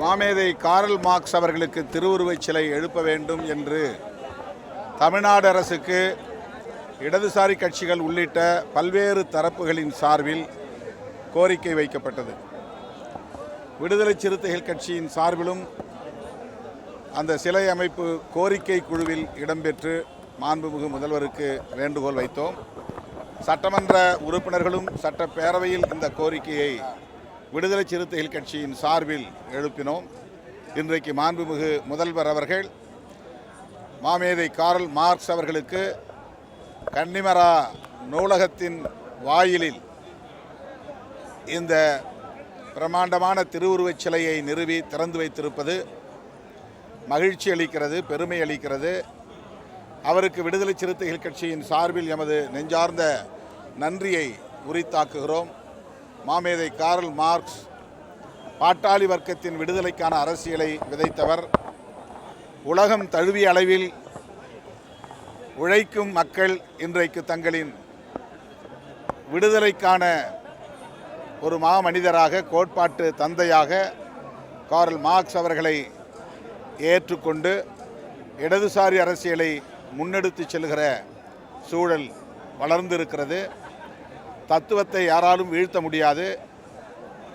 மாமேதை Karl Marx அவர்களுக்கு திருவுருவச் சிலை எழுப்ப வேண்டும் என்று தமிழ்நாடு அரசுக்கு இடதுசாரி கட்சிகள் உள்ளிட்ட பல்வேறு தரப்புகளின் சார்பில் கோரிக்கை வைக்கப்பட்டது. விடுதலை சிறுத்தைகள் கட்சியின் சார்பிலும் அந்த சிலை அமைப்பு கோரிக்கை குழுவில் இடம்பெற்று மாண்புமிகு முதல்வருக்கு வேண்டுகோள் வைத்தோம். சட்டமன்ற உறுப்பினர்களும் சட்டப்பேரவையில் இந்த கோரிக்கையை விடுதலை சிறுத்தைகள் கட்சியின் சார்பில் எழுப்பினோம். இன்றைக்கு மாண்புமிகு முதல்வர் அவர்கள் மாமேதை கார்ல் மார்க்ஸ் அவர்களுக்கு கன்னிமரா நூலகத்தின் வாயிலில் இந்த பிரமாண்டமான திருவுருவச் சிலையை நிறுவி திறந்து வைத்திருப்பது மகிழ்ச்சி அளிக்கிறது பெருமை அளிக்கிறது. அவருக்கு விடுதலை சிறுத்தைகள் கட்சியின் சார்பில் எமது நெஞ்சார்ந்த நன்றியை உரித்தாக்குகிறோம். மாமேதை காரல் மார்க்ஸ் பாட்டாளி வர்க்கத்தின் விடுதலைக்கான அரசியலை விதைத்தவர். உலகம் தழுவிய அளவில் உழைக்கும் மக்கள் இன்றைக்கு தங்களின் விடுதலைக்கான ஒரு மாமனிதராக கோட்பாட்டு தந்தையாக காரல் மார்க்ஸ் அவர்களை ஏற்றுக்கொண்டு இடதுசாரி அரசியலை முன்னெடுத்து செல்கிற சூழல் வளர்ந்திருக்கிறது. தத்துவத்தை யாராலும் வீழ்த்த முடியாது.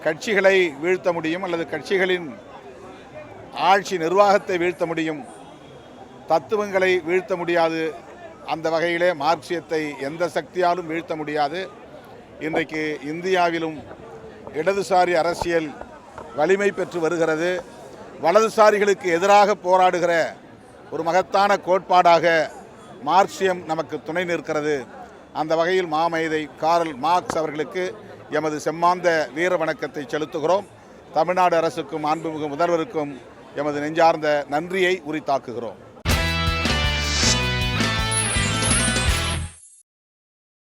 கட்சிகளை வீழ்த்த முடியும் அல்லது கட்சிகளின் ஆட்சி நிர்வாகத்தை வீழ்த்த முடியும். தத்துவங்களை வீழ்த்த முடியாது. அந்த வகையிலே மார்க்சியத்தை எந்த சக்தியாலும் வீழ்த்த முடியாது. இன்றைக்கு இந்தியாவிலும் இடதுசாரி அரசியல் வலிமை பெற்று வருகிறது. வலதுசாரிகளுக்கு எதிராக போராடுகிற ஒரு மகத்தான கோட்பாடாக மார்க்சியம் நமக்கு துணை நிற்கிறது. அந்த வகையில் மாமேதை காரல் மார்க்ஸ் அவர்களுக்கு எமது செம்மாந்த வீர வணக்கத்தை செலுத்துகிறோம். தமிழ்நாடு அரசுக்கும் மாண்புமிகு முதல்வருக்கும் எமது நெஞ்சார்ந்த நன்றியை உரித்தாக்குகிறோம்.